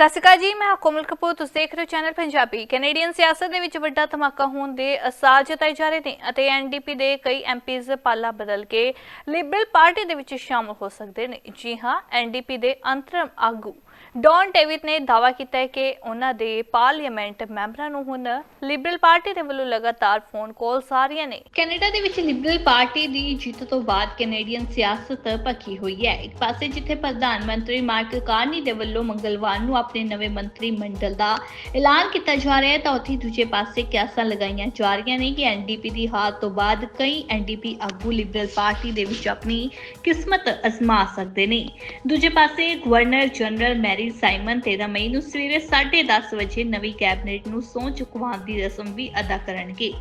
ਸਤਿ ਸ਼੍ਰੀ ਅਕਾਲ ਜੀ, ਮੈਂ ਕੋਮਲ ਕਪੂਰ, ਤੁਸੀਂ ਦੇਖ ਰਹੇ ਹੋ ਚੈਨਲ ਪੰਜਾਬੀ। ਕੈਨੇਡੀਅਨ ਸਿਆਸਤ ਦੇ ਵਿੱਚ ਵੱਡਾ ਧਮਾਕਾ ਹੋਣ ਦੇ ਅਸਾਰ ਜਤਾਏ ਜਾ ਰਹੇ ਨੇ ਅਤੇ ਐਨਡੀਪੀ ਦੇ ਕਈ ਐਮਪੀਜ਼ ਪਾਲਾ ਬਦਲ ਕੇ ਲਿਬਰਲ ਪਾਰਟੀ ਦੇ ਵਿੱਚ ਸ਼ਾਮਲ ਹੋ ਸਕਦੇ ਨੇ। ਜੀ ਹਾਂ, ਐਨਡੀਪੀ ਦੇ ਅੰਤਰਮ ਆਗੂ ਡੌਨ ਡੇਵਿਡ ਨੇ ਦਾਅਵਾ ਕੀਤਾ ਹੈ ਕਿ ਉਹਨਾਂ ਦੇ ਪਾਰਲੀਮੈਂਟ ਮੈਂਬਰਾਂ ਨੂੰ ਹੁਣ ਲਿਬਰਲ ਪਾਰਟੀ ਦੇ ਵੱਲੋਂ ਲਗਾਤਾਰ ਫੋਨ ਕਾਲਸ ਆ ਰਹੀਆਂ ਨੇ। ਕੈਨੇਡਾ ਦੇ ਵਿੱਚ ਲਿਬਰਲ ਪਾਰਟੀ ਦੀ ਜਿੱਤ ਤੋਂ ਬਾਅਦ ਕੈਨੇਡੀਅਨ ਸਿਆਸਤ ਭਖੀ ਹੋਈ ਹੈ। ਇੱਕ ਪਾਸੇ ਜਿੱਥੇ ਪ੍ਰਧਾਨ ਮੰਤਰੀ ਮਾਰਕ ਕਾਰਨੀ ਦੇ ਵੱਲੋਂ ਮੰਗਲਵਾਰ ਨੂੰ ਆਪਣੇ ਨਵੇਂ ਮੰਤਰੀ ਮੰਡਲ ਦਾ ਐਲਾਨ ਕੀਤਾ ਜਾ ਰਿਹਾ ਹੈ, ਤਾਂ ਉੱਥੇ ਦੂਜੇ ਪਾਸੇ ਕਿਆਸਾਂ ਲਗਾਈਆਂ ਜਾ ਰਹੀਆਂ ਨੇ ਕਿ ਐਨਡੀਪੀ ਦੀ ਹਾਰ ਤੋਂ ਬਾਅਦ ਕਈ ਐਨਡੀਪੀ ਆਗੂ ਲਿਬਰਲ ਪਾਰਟੀ ਦੇ ਵਿੱਚ ਆਪਣੀ ਕਿਸਮਤ ਅਜ਼ਮਾ ਸਕਦੇ ਨੇ। ਦੂਜੇ ਪਾਸੇ ਗਵਰਨਰ ਜਨਰਲ ਮੈਰੀ ਸਾਈਮਨ 13 ਮਈ ਨੂੰ ਸਵੇਰੇ 10:30 ਵਜੇ ਨਵੀਂ ਕੈਬਨਿਟ ਨੂੰ ਸਹੁੰ ਚੁਕਵਾਉਣ ਦੀ ਰਸਮ ਵੀ ਅਦਾ ਕਰਨਗੇ।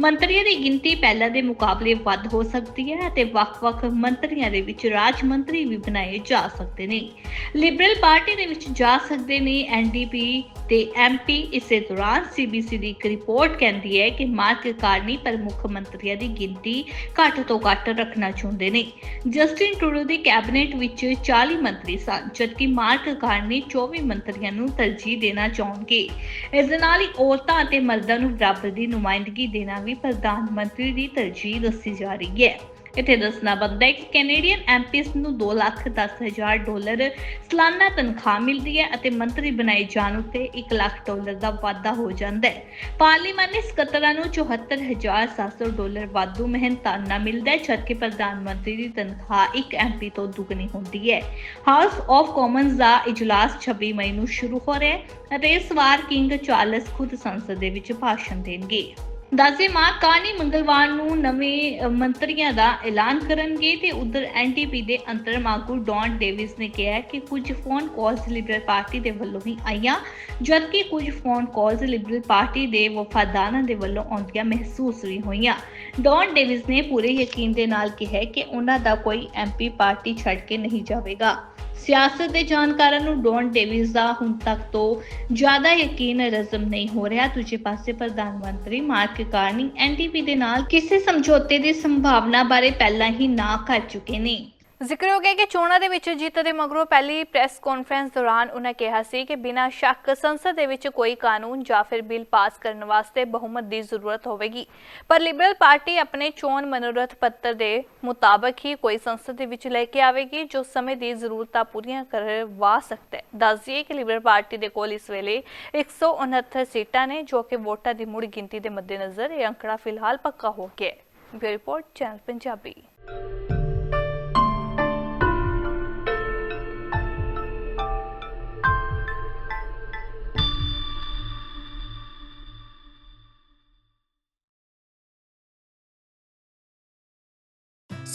ਮੰਤਰੀਆਂ ਦੀ ਗਿਣਤੀ ਪਹਿਲਾਂ ਦੇ ਮੁਕਾਬਲੇ ਵੱਧ ਹੋ ਸਕਦੀ ਹੈ ਅਤੇ ਵੱਖ-ਵੱਖ ਮੰਤਰੀਆਂ ਦੇ ਵਿੱਚ ਰਾਜ ਮੰਤਰੀ ਵੀ ਬਣਾਏ ਜਾ ਸਕਦੇ ਨੇ। ਲਿਬਰਲ ਪਾਰਟੀ ਦੇ ਵਿੱਚ ਜਾ ਸਕਦੇ ਨੇ ਐਨਡੀਪੀ ਤੇ ਐਮਪੀ ਇਸੇ ਦੌਰਾਨ ਸੀਬੀਸੀ ਦੀ ਇੱਕ ਰਿਪੋਰਟ ਕਹਿੰਦੀ ਹੈ ਕਿ ਮਾਰਕ ਕਾਰਨੀ ਪ੍ਰਮੁੱਖ ਮੰਤਰੀਆਂ ਦੀ ਗਿਣਤੀ ਘੱਟ ਤੋਂ ਘੱਟ ਰੱਖਣਾ ਚਾਹੁੰਦੇ ਨੇ। ਜਸਟਿਨ ਟਰੂਡੋ ਦੀ ਕੈਬਨਿਟ ਵਿੱਚ 40 ਮੰਤਰੀ ਸਨ, ਜਦਕਿ ਮਾਰਕ ਕਾਰਨੀ 24 ਮੰਤਰੀਆਂ ਨੂੰ ਤਰਜੀਹ ਦੇਣਾ ਚਾਹੁੰਗੇ ਇਸ ਦੇ ਨਾਲ ਹੀ ਔਰਤਾਂ ਅਤੇ ਮਰਦਾਂ ਨੂੰ ਬਰਾਬਰ ਦੀ ਨੁਮਾਇੰਦਗੀ ਦੇਣਾ ਵੀ ਪ੍ਰਧਾਨ ਮੰਤਰੀ ਦੀ ਤਰਜੀਹ ਦੱਸੀ ਜਾ ਰਹੀ ਹੈ। ਇੱਥੇ ਦੱਸਣਾ ਬਣਦਾ ਹੈ ਕਿ ਕੈਨੇਡੀਅਨ ਐਮਪੀਸ ਨੂੰ 2 ਲੱਖ 10 ਹਜ਼ਾਰ ਡਾਲਰ ਸਾਲਾਨਾ ਤਨਖਾਹ ਮਿਲਦੀ ਹੈ ਅਤੇ ਮੰਤਰੀ ਬਣਾਏ ਜਾਣ ਉੱਤੇ 1 ਲੱਖ ਡਾਲਰ ਦਾ ਵਾਧਾ ਹੋ ਜਾਂਦਾ ਹੈ। ਪਾਰਲੀਮਾਨੀ ਸਕੱਤਰਾਂ ਨੂੰ 74700 ਡਾਲਰ ਵਾਧੂ ਮਿਹਨਤਾਨਾ ਮਿਲਦਾ ਹੈ, ਜਦਕਿ ਪ੍ਰਧਾਨ ਮੰਤਰੀ ਦੀ ਤਨਖਾਹ ਇੱਕ ਐਮਪੀ ਤੋਂ ਦੁੱਗਣੀ ਹੁੰਦੀ ਹੈ। ਹਾਊਸ ਆਫ ਕਾਮਨਸ ਦਾ ਇਜਲਾਸ 26 ਮਈ ਨੂੰ ਸ਼ੁਰੂ ਹੋ ਰਿਹਾ ਹੈ ਅਤੇ ਇਸ ਵਾਰ ਕਿੰਗ ਚਾਰਲਸ ਖੁਦ ਸੰਸਦ ਦੇ ਵਿੱਚ ਭਾਸ਼ਣ ਦੇਣਗੇ। ਦੱਸੇ ਮਾਂ ਕਾਨੀ ਮੰਗਲਵਾਰ ਨੂੰ ਨਵੇਂ ਮੰਤਰੀਆਂ ਦਾ ਐਲਾਨ ਕਰਨਗੇ ਤੇ ਉਧਰ ਐਨਟੀਪੀ ਦੇ ਅੰਤਰਮ ਆਗੂ ਡੌਨ ਡੇਵਿਸ ਨੇ ਕਿਹਾ ਕਿ ਕੁਝ ਫੋਨ ਕਾਲਸ ਲਿਬਰਲ ਪਾਰਟੀ ਦੇ ਵੱਲੋਂ ਹੀ ਆਈਆਂ, ਜਦਕਿ ਕੁਝ ਫੋਨ ਕਾਲਸ ਲਿਬਰਲ ਪਾਰਟੀ ਦੇ ਵਫਾਦਾਰਾਂ ਦੇ ਵੱਲੋਂ ਆਉਂਦੀਆਂ ਮਹਿਸੂਸ ਵੀ ਹੋਈਆਂ। ਡੌਨ ਡੇਵਿਸ ਨੇ ਪੂਰੇ ਯਕੀਨ ਦੇ ਨਾਲ ਕਿਹਾ ਕਿ ਉਹਨਾਂ ਦਾ ਕੋਈ ਐਮਪੀ ਪਾਰਟੀ ਛੱਡ ਕੇ ਨਹੀਂ ਜਾਵੇਗਾ। ਸਿਆਸਤ ਦੇ ਜਾਣਕਾਰਾਂ ਨੂੰ ਡੌਨ ਡੇਵਿਸ ਦਾ ਹੁਣ ਤੱਕ ਤੋਂ ਜ਼ਿਆਦਾ ਯਕੀਨ ਰਜ਼ਮ ਨਹੀਂ ਹੋ ਰਿਹਾ। ਦੂਜੇ ਪਾਸੇ ਪ੍ਰਧਾਨ ਮੰਤਰੀ ਮਾਰਕ ਕਾਰਨੀ ਐਨਡੀਪੀ ਦੇ ਨਾਲ ਕਿਸੇ ਸਮਝੌਤੇ ਦੀ ਸੰਭਾਵਨਾ ਬਾਰੇ ਪਹਿਲਾਂ ਹੀ ਨਾ ਕਰ ਚੁੱਕੇ ਨੇ। ਜ਼ਿਕਰ ਹੋ ਗਿਆ ਕਿ ਚੋਣਾਂ ਦੇ ਵਿੱਚ ਜਿੱਤ ਦੇ ਮਗਰੋਂ ਪਹਿਲੀ ਪ੍ਰੈਸ ਕਾਨਫਰੰਸ ਦੌਰਾਨ ਉਹਨਾਂ ਕਿਹਾ ਸੀ ਕਿ ਬਿਨਾਂ ਸ਼ੱਕ ਸੰਸਦ ਦੇ ਵਿੱਚ ਕੋਈ ਕਾਨੂੰਨ ਜਾਂ ਫਿਰ ਬਿੱਲ ਪਾਸ ਕਰਨ ਵਾਸਤੇ ਬਹੁਮਤ ਦੀ ਜ਼ਰੂਰਤ ਹੋਵੇਗੀ। ਪਰ ਲਿਬਰਲ ਪਾਰਟੀ ਆਪਣੇ ਚੋਣ ਮਨੋਰਥ ਪੱਤਰ ਦੇ ਮੁਤਾਬਕ ਹੀ ਕੋਈ ਸੰਸਦ ਦੇ ਵਿੱਚ ਲੈ ਕੇ ਆਵੇਗੀ, ਜੋ ਸਮੇਂ ਦੀ ਜ਼ਰੂਰਤਾਂ ਪੂਰੀਆਂ ਕਰਵਾ ਸਕਦਾ ਹੈ। ਦੱਸ ਦਈਏ ਕਿ ਲਿਬਰਲ ਪਾਰਟੀ ਦੇ ਕੋਲ ਇਸ ਵੇਲੇ 169 ਸੀਟਾਂ ਨੇ, ਜੋ ਕਿ ਵੋਟਾਂ ਦੀ ਮੁੜ ਗਿਣਤੀ ਦੇ ਮੱਦੇਨਜ਼ਰ ਇਹ ਅੰਕੜਾ ਫਿਲਹਾਲ ਪੱਕਾ ਹੋ ਗਿਆ ਹੈ। Bureau report, channel Punjabi.